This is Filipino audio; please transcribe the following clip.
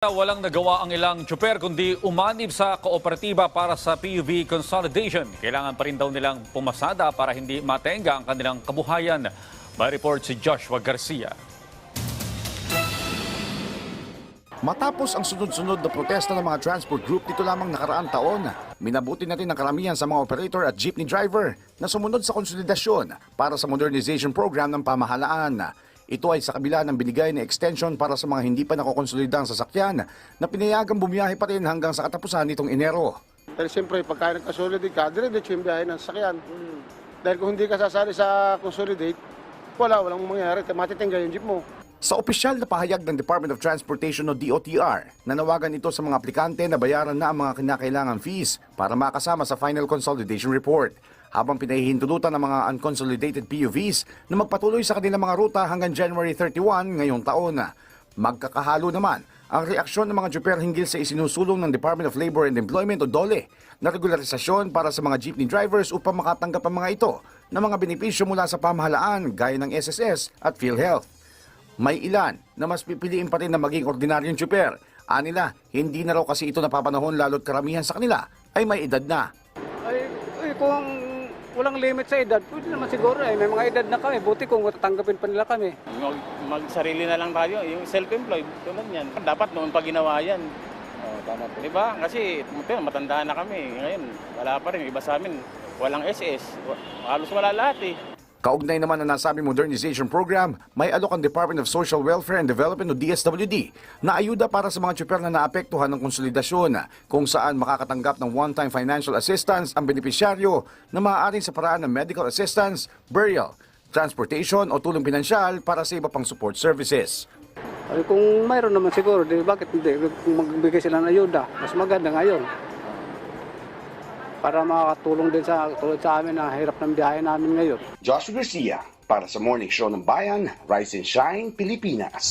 Walang nagawa ang ilang tsuper kundi umanib sa kooperatiba para sa PUV consolidation. Kailangan pa rin daw nilang pumasada para hindi matenga ang kanilang kabuhayan. May report si Joshua Garcia. Matapos ang sunod-sunod na protesta ng mga transport group dito lamang nakaraang taon, minabuti natin ang karamihan sa mga operator at jeepney driver na sumunod sa konsolidasyon para sa modernization program ng pamahalaan. Ito ay sa kabila ng binigay na extension para sa mga hindi pa nakokonsolidang sasakyan na pinayagang bumiyahe pa rin hanggang sa katapusan nitong Enero. Pero siyempre, pagka nagkasolidate ka, dire-diretso yung biyahe ng sasakyan. Dahil kung hindi ka sasali sa consolidate, wala, walang mangyayari. Matitingga yung jeep mo. Sa opisyal na pahayag ng Department of Transportation o DOTR, nanawagan ito sa mga aplikante na bayaran na ang mga kinakailangan fees para makasama sa final consolidation report. Habang pinahihintulutan ng mga unconsolidated PUVs na magpatuloy sa kanilang mga ruta hanggang January 31 ngayong taon. Magkakahalo naman ang reaksyon ng mga jeeper hinggil sa isinusulong ng Department of Labor and Employment o DOLE na regularisasyon para sa mga jeepney drivers upang makatanggap ang mga ito ng mga benepisyo mula sa pamahalaan gaya ng SSS at PhilHealth. May ilan na mas pipiliin pa rin na maging ordinaryong tsuper. Anila, hindi na raw kasi ito napapanahon lalo't karamihan sa kanila ay may edad na. Ay, ay, kung walang limit sa edad, pwede naman siguro. Ay, may mga edad na kami. Buti kung tatanggapin pa nila kami. Mag, magsarili na lang tayo, yung self-employed, tulad yan. Dapat noon pa ginawa yan. Oh, tama po. Di ba? Kasi ito, matanda na kami. Ngayon, wala pa rin. Iba sa amin, walang SS. Halos wala lahat eh. Kaugnay naman na nasabing modernization program, may alok ang Department of Social Welfare and Development o DSWD na ayuda para sa mga tsuper na naapektuhan ng konsolidasyon kung saan makakatanggap ng one-time financial assistance ang benepisyaryo na maaaring sa paraan ng medical assistance, burial, transportation o tulong pinansyal para sa iba pang support services. Ay, kung mayroon naman siguro, di, bakit hindi? Kung magbigay sila ng ayuda, mas maganda ngayon. Para makakatulong din sa, tulad sa amin na hirap ng biyahe namin ngayon. Joshua Garcia para sa Morning Show ng Bayan, Rise and Shine, Pilipinas.